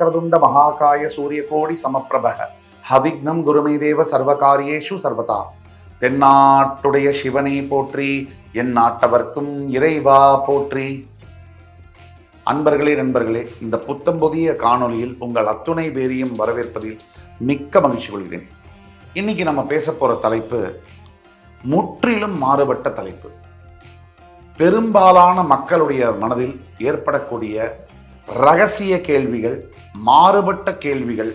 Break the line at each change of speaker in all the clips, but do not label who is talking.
வக்ரதுண்ட மகாகாய சூரியகோடி சமப்பிரபக ஹவிக்னம் குருமே தேவ சர்வகாரியேஷு சர்வதா. தென்னாட்டுடைய சிவனை போற்றி என் நாட்டவர்க்கும் இறைவா போற்றி. அன்பர்களே நண்பர்களே இந்த புத்தம்புதிய காணொலியில் உங்கள் அத்துணை பேரியும் வரவேற்பதில் மிக்க மகிழ்ச்சி கொள்கிறேன். இன்னைக்கு நம்ம பேச போற தலைப்பு முற்றிலும் மாறுபட்ட தலைப்பு. பெரும்பாலான மக்களுடைய மனதில் ஏற்படக்கூடிய ரகசிய கேள்விகள் மாறுபட்ட கேள்விகள்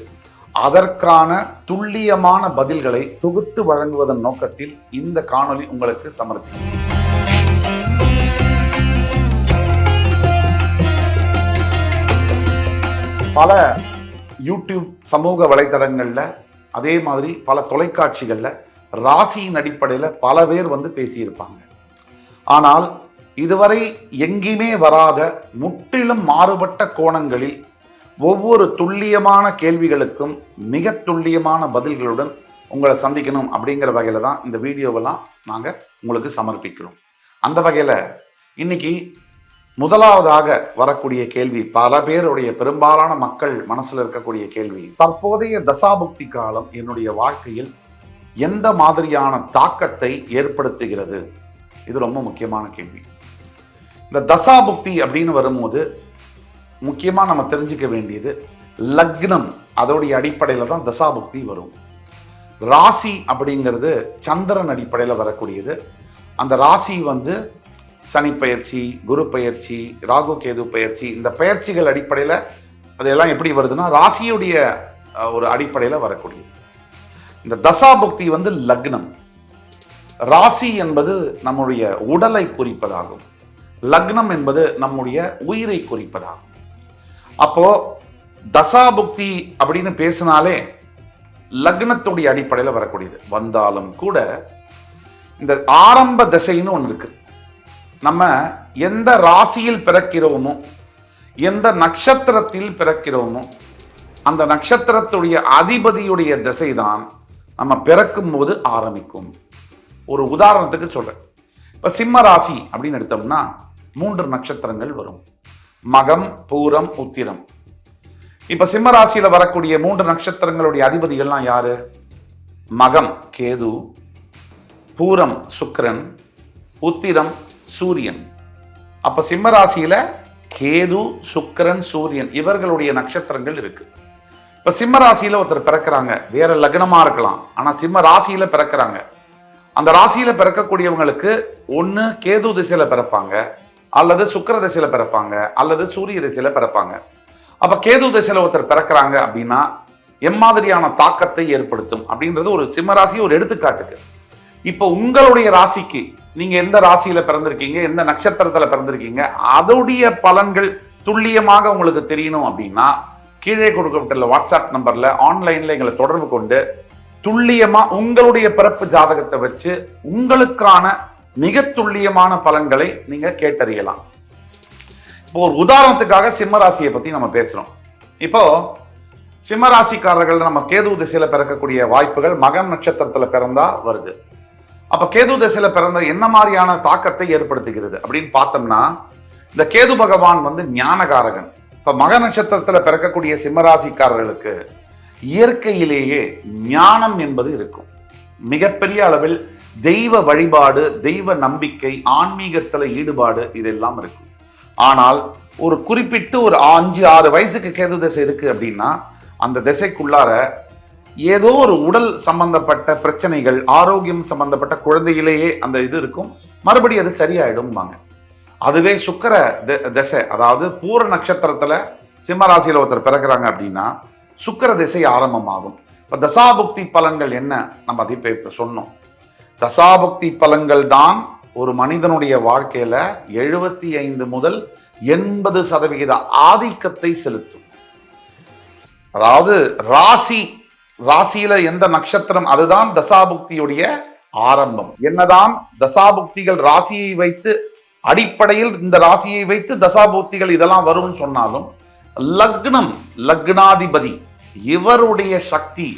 அதற்கான துல்லியமான பதில்களை தொகுத்து வழங்குவதன் நோக்கத்தில் இந்த காணொளி உங்களுக்கு சமர்ப்பிக்கும். பல யூடியூப் சமூக வலைதளங்களில் அதே மாதிரி பல தொலைக்காட்சிகளில் ராசியின் அடிப்படையில் பல பேர் வந்து பேசியிருப்பாங்க. ஆனால் இதுவரை எங்கேயுமே வராத முற்றிலும் மாறுபட்ட கோணங்களில் ஒவ்வொரு துல்லியமான கேள்விகளுக்கும் மிக துல்லியமான பதில்களுடன் உங்களை சந்திக்கணும் அப்படிங்கிற வகையில் தான் இந்த வீடியோவெல்லாம் நாங்கள் உங்களுக்கு சமர்ப்பிக்கிறோம். அந்த வகையில் இன்னைக்கு முதலாவதாக வரக்கூடிய கேள்வி பல பேருடைய பெரும்பாலான மக்கள் மனசில் இருக்கக்கூடிய கேள்வி தற்போதைய தசாபுக்தி காலம் என்னுடைய வாழ்க்கையில் எந்த மாதிரியான தாக்கத்தை ஏற்படுத்துகிறது? இது ரொம்ப முக்கியமான கேள்வி. இந்த தசாபுக்தி அப்படின்னு வரும்போது முக்கியமாக நம்ம தெரிஞ்சுக்க வேண்டியது லக்னம் அதோடைய அடிப்படையில் தான் தசாபுக்தி வரும். ராசி அப்படிங்கிறது சந்திரன் அடிப்படையில் வரக்கூடியது. அந்த ராசி வந்து சனி பயிற்சி குரு பயிற்சி ராகு கேது பயிற்சி இந்த பயிற்சிகள் அடிப்படையில் அதெல்லாம் எப்படி வருதுன்னா ராசியுடைய ஒரு அடிப்படையில் வரக்கூடியது. இந்த தசாபுக்தி வந்து லக்னம். ராசி என்பது நம்முடைய உடலை குறிப்பதாகும். லக்னம் என்பது நம்முடைய உயிரை குறிப்பதாகும். அப்போ தசாபுக்தி அப்படின்னு பேசினாலே லக்னத்துடைய அடிப்படையில் வரக்கூடியது. வந்தாலும் கூட இந்த ஆரம்ப திசைன்னு ஒன்று இருக்கு. நம்ம எந்த ராசியில் பிறக்கிறோமோ எந்த நட்சத்திரத்தில் பிறக்கிறோமோ அந்த நட்சத்திரத்துடைய அதிபதியுடைய திசை தான் நம்ம பிறக்கும் போது ஆரம்பிக்கும். ஒரு உதாரணத்துக்கு சொல்றேன். இப்போ சிம்ம ராசி அப்படின்னு எடுத்தோம்னா மூன்று நட்சத்திரங்கள் வரும். மகம் பூரம் உத்திரம். இப்ப சிம்ம ராசியில வரக்கூடிய மூன்று நட்சத்திரங்களுடைய அதிபதிகள்லாம் யாரு? மகம் கேது பூரம் சுக்கரன் உத்திரம் சூரியன். அப்ப சிம்ம ராசியில கேது சுக்கிரன் சூரியன் இவர்களுடைய நட்சத்திரங்கள் இருக்கு. இப்ப சிம்ம ராசியில ஒருத்தர் பிறக்கிறாங்க. வேற லக்னமா இருக்கலாம். ஆனா சிம்ம ராசியில பிறக்கிறாங்க. அந்த ராசியில பிறக்கக்கூடியவங்களுக்கு ஒன்று கேது திசையில பிறப்பாங்க. அல்லது சுக்கிர திசையில பிறப்பாங்க அல்லது சூரிய திசையில பிறப்பாங்க. அப்ப கேது திசையில ஒருத்தர் பிறக்கிறாங்க அப்படின்னா எம்மாதிரியான தாக்கத்தை ஏற்படுத்தும் அப்படின்றது ஒரு சிம்ம ராசி ஒரு எடுத்துக்காட்டுக்கு. இப்போ உங்களுடைய ராசிக்கு நீங்க எந்த ராசியில பிறந்திருக்கீங்க எந்த நட்சத்திரத்துல பிறந்திருக்கீங்க அதோடைய பலன்கள் துல்லியமாக உங்களுக்கு தெரியணும் அப்படின்னா கீழே கொடுக்கப்பட்டுள்ள வாட்ஸ்அப் நம்பர்ல ஆன்லைன்ல எங்களை தொடர்பு கொண்டு துல்லியமா உங்களுடைய பிறப்பு ஜாதகத்தை வச்சு உங்களுக்கான மிக துல்லியமான பலன்களை நீங்க கேட்டறியலாம். இப்போ ஒரு உதாரணத்துக்காக சிம்மராசியை பத்தி நம்ம பேசுறோம். இப்போ சிம்மராசிக்காரர்கள் நம்ம கேது திசையில பிறக்கக்கூடிய வாய்ப்புகள் மகன் நட்சத்திரத்துல பிறந்தா வருது. அப்ப கேது திசையில பிறந்த என்ன மாதிரியான தாக்கத்தை ஏற்படுத்துகிறது அப்படின்னு பார்த்தோம்னா இந்த கேது பகவான் வந்து ஞானகாரகன். இப்ப மக நட்சத்திரத்துல பிறக்கக்கூடிய சிம்மராசிக்காரர்களுக்கு இயற்கையிலேயே ஞானம் என்பது இருக்கும். மிகப்பெரிய அளவில் தெய்வ வழிபாடு தெய்வ நம்பிக்கை ஆன்மீகத்தில் ஈடுபாடு இதெல்லாம் இருக்கும் ஆனால் ஒரு குறிப்பிட்டு ஒரு அஞ்சு ஆறு வயசுக்கு கேது திசை இருக்கு அப்படின்னா அந்த திசைக்குள்ளார ஏதோ ஒரு உடல் சம்பந்தப்பட்ட பிரச்சனைகள் ஆரோக்கியம் சம்பந்தப்பட்ட குழந்தையிலேயே அந்த இது இருக்கும். மறுபடியும் அது சரியாயிடும்பாங்க. அதுவே சுக்கர திசை அதாவது பூர நட்சத்திரத்துல சிம்மராசியில் ஒருத்தர் பிறக்கிறாங்க அப்படின்னா சுக்கர திசை ஆரம்பமாகும். இப்போ தசாபுக்தி பலன்கள் என்ன? நம்ம அதை இப்ப சொன்னோம். தசாபக்தி பலங்கள் தான் ஒரு மனிதனுடைய வாழ்க்கையில எழுபத்தி ஐந்து முதல் எண்பது சதவிகித ஆதிக்கத்தை செலுத்தும். அதாவது ராசி ராசியில எந்த நட்சத்திரம் அதுதான் தசாபுக்தியுடைய ஆரம்பம். என்னதான் தசாபுக்திகள் ராசியை வைத்து அடிப்படையில் இந்த ராசியை வைத்து தசாபுக்திகள் இதெல்லாம் வரும்னு சொன்னாலும் லக்னம் லக்னாதிபதி இவருடைய சக்தி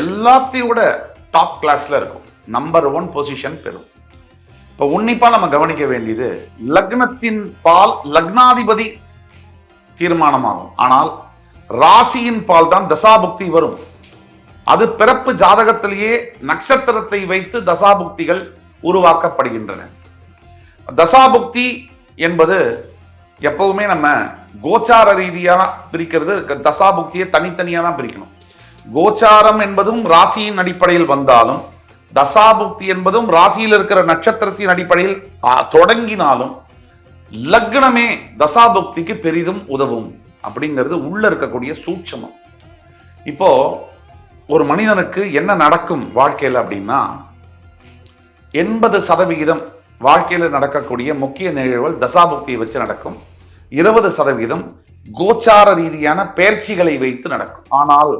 எல்லாத்தையும் விட டாப் கிளாஸ்ல இருக்கும். நம்பர் ஒன் பொசிஷன் பெறும். இப்போ உன்னிப்பா நம்ம கவனிக்க வேண்டியது லக்னத்தின் பால் லக்னாதிபதி தீர்மானமாகும். ஆனால் ராசியின் பால் தான் தசாபுக்தி வரும். அது பிறப்பு ஜாதகத்திலேயே நட்சத்திரத்தை வைத்து தசாபுக்திகள் உருவாக்கப்படுகின்றன. தசாபுக்தி என்பது எப்பவுமே நம்ம கோச்சார ரீதியாக பிரிக்கிறது தசாபுக்தியை தனித்தனியாக தான் பிரிக்கணும். கோச்சாரம் என்பதும் ராசியின் அடிப்படையில் வந்தாலும் தசாபுக்தி என்பதும் ராசியில் இருக்கிற நட்சத்திரத்தின் அடிப்படையில் தொடங்கினாலும் லக்னமே தசாபுக்திக்கு பெரிதும் உதவும் அப்படிங்கிறது உள்ள இருக்கக்கூடிய சூட்சமம். இப்போ ஒரு மனிதனுக்கு என்ன நடக்கும் வாழ்க்கையில் அப்படின்னா எண்பது சதவிகிதம் வாழ்க்கையில் நடக்கக்கூடிய முக்கிய நிகழ்வுகள் தசாபுக்தியை வச்சு நடக்கும். இருபது சதவீதம் கோச்சார ரீதியான பயிற்சிகளை வைத்து நடக்கும். ஆனால்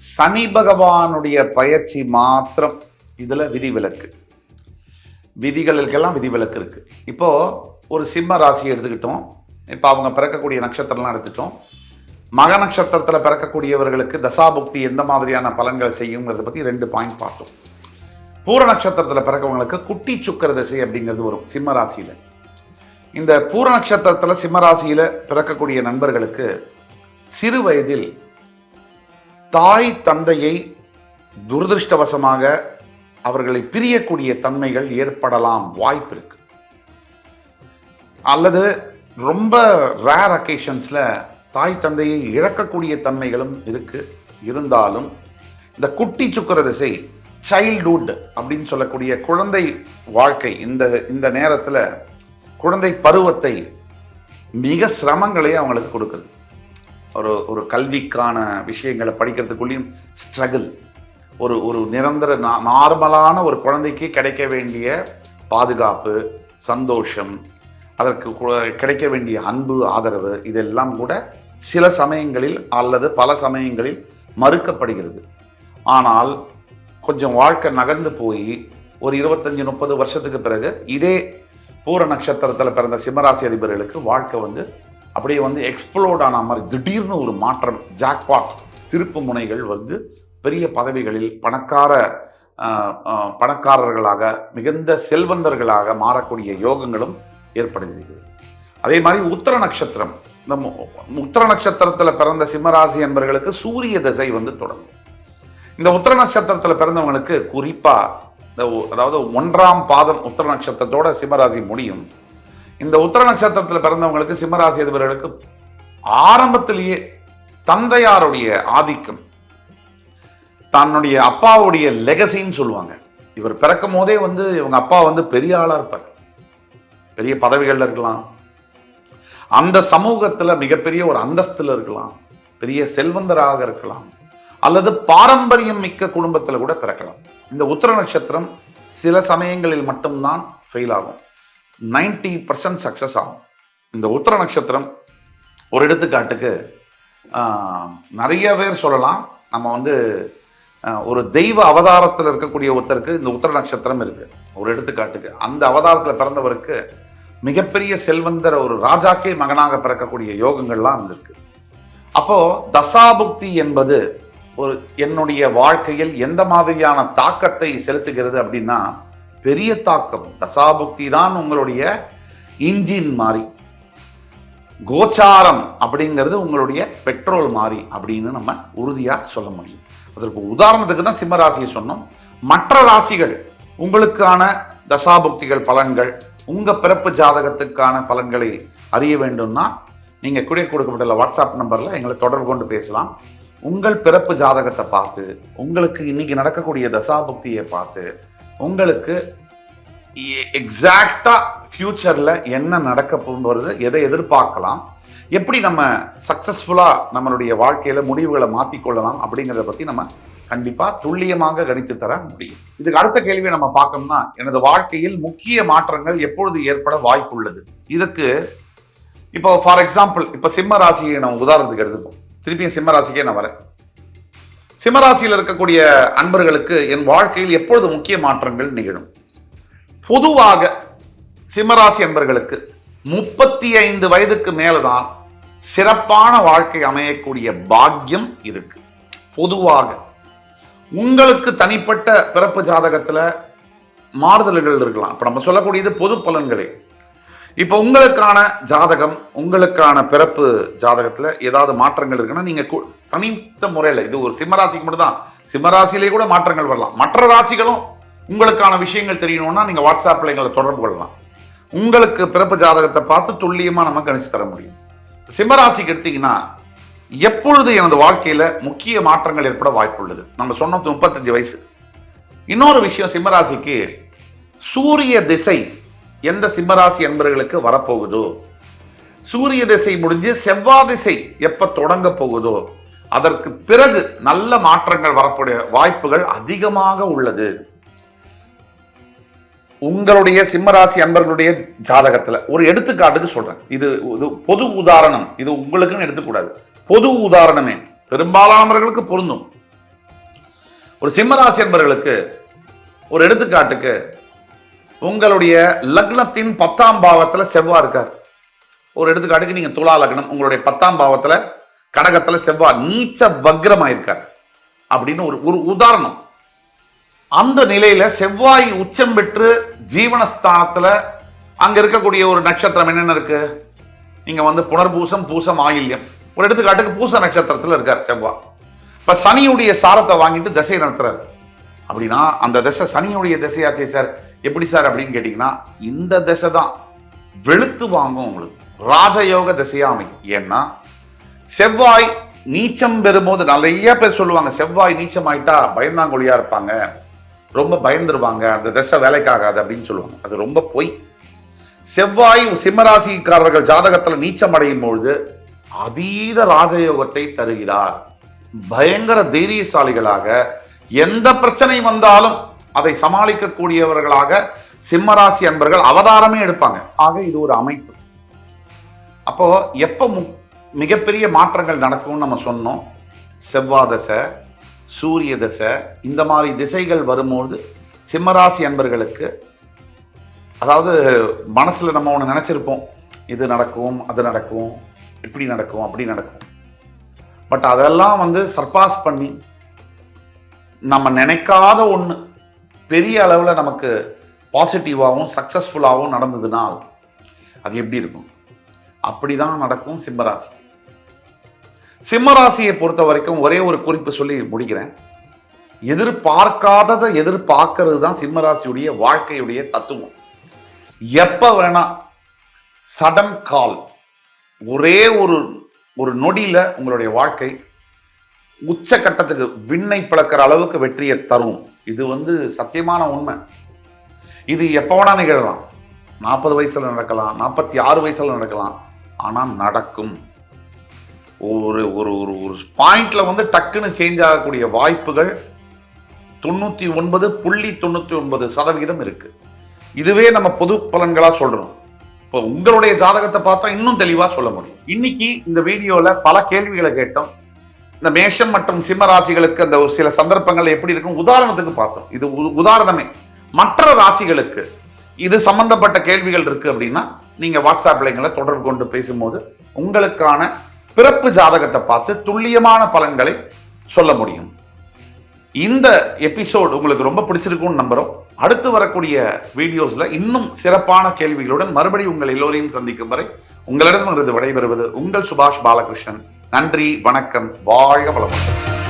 சனி பகவானுடைய பயிற்சி மாத்திரம் இதில் விதிவிலக்கு. விதிகளுக்கெல்லாம் விதிவிலக்கு இருக்குது இப்போது ஒரு சிம்ம ராசி எடுத்துக்கிட்டோம். இப்போ அவங்க பிறக்கக்கூடிய நட்சத்திரம்லாம் எடுத்துட்டோம் மக நட்சத்திரத்தில் பிறக்கக்கூடியவர்களுக்கு தசாபுக்தி எந்த மாதிரியான பலன்களை செய்யுங்கிறத பற்றி ரெண்டு பாயிண்ட் பார்த்தோம். பூர நட்சத்திரத்தில் பிறக்கவங்களுக்கு குட்டி சுக்கர திசை அப்படிங்கிறது வரும் சிம்ம ராசியில். இந்த பூர நட்சத்திரத்தில் சிம்ம ராசியில் பிறக்கக்கூடிய நண்பர்களுக்கு சிறு வயதில் தாய் தந்தையை துரதிருஷ்டவசமாக அவர்களை பிரியக்கூடிய தன்மைகள் ஏற்படலாம். வாய்ப்பு இருக்கு. அல்லது ரொம்ப ரேர் அக்கேஷன்ஸில் தாய் தந்தையை இழக்கக்கூடிய தன்மைகளும் இருக்கு. இருந்தாலும் இந்த குட்டி சுக்கர திசை சைல்டுஹுட் அப்படின்னு சொல்லக்கூடிய குழந்தை வாழ்க்கை இந்த இந்த நேரத்தில் குழந்தை பருவத்தை மிக சிரமங்களே அவங்களுக்கு கொடுக்குது. ஒரு ஒரு கல்விக்கான விஷயங்களை படிக்கிறதுக்குள்ளேயும் ஸ்ட்ரகிள் ஒரு ஒரு நிரந்தர நா- நார்மலான ஒரு குழந்தைக்கு கிடைக்க வேண்டிய பாதுகாப்பு சந்தோஷம் அதற்கு கிடைக்க வேண்டிய அன்பு ஆதரவு இதெல்லாம் கூட சில சமயங்களில் அல்லது பல சமயங்களில் மறுக்கப்படுகிறது. ஆனால் கொஞ்சம் வாழ்க்கை நகர்ந்து போய் ஒரு இருபத்தஞ்சி முப்பது வருஷத்துக்கு பிறகு இதே பூர நட்சத்திரத்தில் பிறந்த சிம்மராசி அதிபர்களுக்கு வாழ்க்கை வந்து அப்படியே வந்து எக்ஸ்ப்ளோர்ட் ஆன மாதிரி திடீர்னு ஒரு மாற்றம் ஜாக்பாட் திருப்பு முனைகள் வந்து பெரிய பதவிகளில் பணக்கார பணக்காரர்களாக மிகுந்த செல்வந்தர்களாக மாறக்கூடிய யோகங்களும் ஏற்படுகிறது. அதே மாதிரி உத்தர நட்சத்திரம். இந்த உத்தர நட்சத்திரத்தில் பிறந்த சிம்மராசி என்பவர்களுக்கு சூரிய திசை வந்து தொடங்கும். இந்த உத்தர நட்சத்திரத்தில் பிறந்தவங்களுக்கு குறிப்பாக இந்த அதாவது ஒன்றாம் பாதம் உத்தர நட்சத்திரத்தோட சிம்மராசி முடியும். இந்த உத்தர நட்சத்திரத்தில் பிறந்தவங்களுக்கு சிம்மராசி அதிபர்களுக்கு ஆரம்பத்திலேயே தந்தையாருடைய ஆதிக்கம். தன்னுடைய அப்பாவுடைய லெகசின்னு சொல்லுவாங்க. இவர் பிறக்கும் போதே வந்து இவங்க அப்பா வந்து பெரிய ஆளாக இருப்பார். பெரிய பதவிகளில் இருக்கலாம். அந்த சமூகத்தில் மிகப்பெரிய ஒரு அந்தஸ்துல இருக்கலாம். பெரிய செல்வந்தராக இருக்கலாம். அல்லது பாரம்பரியம் மிக்க குடும்பத்தில் கூட பிறக்கலாம். இந்த உத்தர நட்சத்திரம் சில சமயங்களில் மட்டும்தான் ஃபெயில் ஆகும். 90% பர்சன்ட் சக்ஸஸ் ஆகும். இந்த உத்தர நட்சத்திரம் ஒரு எடுத்துக்காட்டுக்கு நிறைய பேர் சொல்லலாம். நம்ம வந்து ஒரு தெய்வ அவதாரத்தில் இருக்கக்கூடிய ஒருத்தருக்கு இந்த உத்தர நட்சத்திரம் இருக்குது ஒரு எடுத்துக்காட்டுக்கு. அந்த அவதாரத்தில் பிறந்தவருக்கு மிகப்பெரிய செல்வந்தர் ஒரு ராஜாக்கே மகனாக பிறக்கக்கூடிய யோகங்கள்லாம் இருந்திருக்கு. அப்போது தசாபுக்தி என்பது ஒரு என்னுடைய வாழ்க்கையில் எந்த மாதிரியான தாக்கத்தை செலுத்துகிறது அப்படின்னா பெரிய தாக்கம். தசாபுக்தி தான் உங்களுடைய இன்ஜின் மாதிரி கோச்சாரம் அப்படிங்கிறது உங்களுடைய பெட்ரோல் மாதிரி அப்படின்னு நம்ம உறுதியாக சொல்ல முடியும். அதற்கு உதாரணத்துக்கு தான் சிம்ம ராசியை சொன்னோம். மற்ற ராசிகள் உங்களுக்கான தசாபுக்திகள் பலன்கள் உங்கள் பிறப்பு ஜாதகத்துக்கான பலன்களை அறிய வேண்டும்னா நீங்கள் கூட கொடுக்கப்பட்டுள்ள வாட்ஸ்அப் நம்பரில் எங்களை தொடர்பு கொண்டு பேசலாம். உங்கள் பிறப்பு ஜாதகத்தை பார்த்து உங்களுக்கு இன்னைக்கு நடக்கக்கூடிய தசாபுக்தியை பார்த்து உங்களுக்கு எக்ஸாக்டாக ஃப்யூச்சரில் என்ன நடக்க போகிறது எதை எதிர்பார்க்கலாம் எப்படி நம்ம சக்ஸஸ்ஃபுல்லாக நம்மளுடைய வாழ்க்கையில் முடிவுகளை மாற்றிக்கொள்ளலாம் அப்படிங்கிறத பற்றி நம்ம கண்டிப்பாக துல்லியமாக கணித்து தர முடியும். இதுக்கு அடுத்த கேள்வியை நம்ம பார்க்கணும்னா எனது வாழ்க்கையில் முக்கிய மாற்றங்கள் எப்பொழுது ஏற்பட வாய்ப்புள்ளது? இதுக்கு இப்போ ஃபார் எக்ஸாம்பிள் இப்போ சிம்ம ராசியை நம்ம உதாரணத்துக்கு எடுத்துப்போம். திருப்பியும் சிம்ம ராசிக்கே நான் வரேன். சிம்மராசியில் இருக்கக்கூடிய அன்பர்களுக்கு என் வாழ்க்கையில் எப்பொழுது முக்கிய மாற்றங்கள் நிகழும்? பொதுவாக சிம்மராசி என்பர்களுக்கு முப்பத்தி ஐந்து வயதுக்கு மேலதான் சிறப்பான வாழ்க்கை அமையக்கூடிய பாக்கியம் இருக்கு. பொதுவாக உங்களுக்கு தனிப்பட்ட பிறப்பு ஜாதகத்துல மாறுதல்கள் இருக்கலாம். இப்ப நம்ம சொல்லக்கூடியது பொது பலன்களே. இப்போ உங்களுக்கான ஜாதகம் உங்களுக்கான பிறப்பு ஜாதகத்துல ஏதாவது மாற்றங்கள் இருக்குன்னா நீங்க கு- தனித்த முறையில் இது ஒரு சிம்மராசிக்கு மட்டும்தான். சிம்மராசியிலே கூட மாற்றங்கள் வரலாம். மற்ற ராசிகளும் உங்களுக்கான விஷயங்கள் தெரியணும்னா நீங்கள் வாட்ஸ்அப்பில் எங்களை தொடர்பு கொள்ளலாம். உங்களுக்கு பிறப்பு ஜாதகத்தை பார்த்து துல்லியமாக நம்ம கணிச்சு தர முடியும். சிம்மராசிக்கு எடுத்தீங்கன்னா எப்பொழுது எனது வாழ்க்கையில் முக்கிய மாற்றங்கள் ஏற்பட வாய்ப்புள்ளது நம்ம சொன்னது முப்பத்தஞ்சு வயசு. இன்னொரு விஷயம் சிம்மராசிக்கு சூரிய திசை எந்த சிம்மராசி என்பவர்களுக்கு வரப்போகுதோ சூரிய திசை முடிஞ்சு செவ்வாய் திசை எப்போ தொடங்க போகுதோ அதற்கு பிறகு நல்ல மாற்றங்கள் வரக்கூடிய வாய்ப்புகள் அதிகமாக உள்ளது. உங்களுடைய சிம்மராசி அன்பர்களுடைய ஜாதகத்துல ஒரு எடுத்துக்காட்டுக்கு சொல்றேன். இது இது பொது உதாரணம். இது உங்களுக்குன்னு எடுத்துக்கூடாது. பொது உதாரணமே. பெரும்பாலானவர்களுக்கு பொருந்தும். ஒரு சிம்மராசி அன்பர்களுக்கு ஒரு எடுத்துக்காட்டுக்கு உங்களுடைய லக்னத்தின் பத்தாம் பாவத்தில் செவ்வாய் இருக்கார். ஒரு எடுத்துக்காட்டுக்கு நீங்க துலா லக்னம் உங்களுடைய பத்தாம் பாவத்தில் கடகத்துல செவ்வாய் நீச்ச வக்ரமாயிருக்கார். அப்படின்னு ஒரு ஒரு உதாரணம். அந்த நிலையில செவ்வாய் உச்சம் பெற்று ஜீவனஸ்தானத்துல அங்க இருக்கக்கூடிய ஒரு நட்சத்திரம் என்னென்ன இருக்கு? நீங்க வந்து புனர்பூசம் பூசம் ஆயில்யம். ஒரு எடுத்துக்காட்டுக்கு பூச நட்சத்திரத்துல இருக்கார் செவ்வாய். இப்ப சனியுடைய சாரத்தை வாங்கிட்டு திசை நடத்துறாரு. அப்படின்னா அந்த திசை சனியுடைய திசையாச்சே சார்? எப்படி சார் அப்படின்னு கேட்டீங்கன்னா இந்த திசை தான். வெளுத்து வாங்கும் உங்களுக்கு. ராஜயோக திசையா அமையும். ஏன்னா செவ்வாய் நீச்சம் பெறும்போது நிறைய பேர் சொல்லுவாங்க செவ்வாய் நீச்சம் ஆயிட்டா பயந்தாங்கொழியா இருப்பாங்க. ரொம்ப பயந்துருவாங்க அந்த திசை வேலைக்காகாது அப்படின்னு சொல்லுவாங்க. அது ரொம்ப பொய். செவ்வாய் சிம்மராசிக்காரர்கள் ஜாதகத்தில் நீச்சம் அடையும் பொழுது அதீத ராஜயோகத்தை தருகிறார். பயங்கர தைரியசாலிகளாக எந்த பிரச்சனை வந்தாலும் அதை சமாளிக்கக்கூடியவர்களாக சிம்மராசி அன்பர்கள் அவதாரமே எடுப்பாங்க. ஆக இது ஒரு அமைப்பு. அப்போ எப்போ மு- மிகப்பெரிய மாற்றங்கள் நடக்கும்னு நம்ம சொன்னோம். செவ்வாதசை சூரிய திசை இந்த மாதிரி திசைகள் வரும்போது சிம்மராசி அன்பர்களுக்கு அதாவது மனசில் நம்ம ஒன்று நினச்சிருப்போம் இது நடக்கும் அது நடக்கும் இப்படி நடக்கும் அப்படி நடக்கும். பட் அதெல்லாம் வந்து சர்பாஸ் பண்ணி நம்ம நினைக்காத ஒன்று பெரிய அளவில் நமக்கு பாசிட்டிவாகவும் சக்ஸஸ்ஃபுல்லாகவும் நடந்ததுனால் அது எப்படி இருக்கும்? அப்படி தான் நடக்கும் சிம்மராசி. சிம்மராசியை பொறுத்த வரைக்கும் ஒரே ஒரு குறிப்பு சொல்லி முடிக்கிறேன். எதிர்பார்க்காததை எதிர்பார்க்கறது தான் சிம்மராசியுடைய வாழ்க்கையுடைய தத்துவம். எப்ப வேணா சடன் கால் ஒரே ஒரு ஒரு நொடியில உங்களுடைய வாழ்க்கை உச்சக்கட்டத்துக்கு விண்ணை பிளக்கிற அளவுக்கு வெற்றியை தரும். இது வந்து சத்தியமான உண்மை. இது எப்போ வேணா நிகழலாம். நாற்பது வயசுல நடக்கலாம் நாற்பத்தி ஆறு வயசுல நடக்கலாம். ஆனால் நடக்கும். ஒரு ஒரு ஒரு ஒரு பாயிண்ட்ல வந்து டக்குன்னு சேஞ்ச் ஆகக்கூடிய வாய்ப்புகள் தொண்ணூத்தி ஒன்பது புள்ளி தொண்ணூத்தி ஒன்பது சதவிகிதம் இருக்கு. இதுவே நம்ம பொது பலன்களா சொல்றோம். இப்போ உங்களுடைய ஜாதகத்தை பார்த்தா இன்னும் தெளிவா சொல்ல முடியும். இன்னைக்கு இந்த வீடியோல பல கேள்விகளை கேட்டோம். இந்த மேஷம் மற்றும் சிம்ம ராசிகளுக்கு அந்த ஒரு சில சந்தர்ப்பங்கள் எப்படி இருக்கும் உதாரணத்துக்கு பார்த்தோம். இது உ- உதாரணமே. மற்ற ராசிகளுக்கு இது சம்பந்தப்பட்ட கேள்விகள் இருக்கு அப்படின்னா நீங்க வாட்ஸ்அப்ல எங்களை தொடர்பு கொண்டு பேசும்போது உங்களுக்கான பிறப்பு ஜாதகத்தை பார்த்து துல்லியமான பலன்களை சொல்ல முடியும். இந்த எபிசோட் உங்களுக்கு ரொம்ப பிடிச்சிருக்கும்னு நம்புறோம். அடுத்து வரக்கூடிய வீடியோஸ்ல இன்னும் சிறப்பான கேள்விகளுடன் மறுபடியும் உங்கள் எல்லோரையும் சந்திக்கும் வரை உங்களிடமிருந்து விடைபெறுவது உங்கள் சுபாஷ் பாலகிருஷ்ணன். நன்றி வணக்கம் வாழ்க வளமுடன்.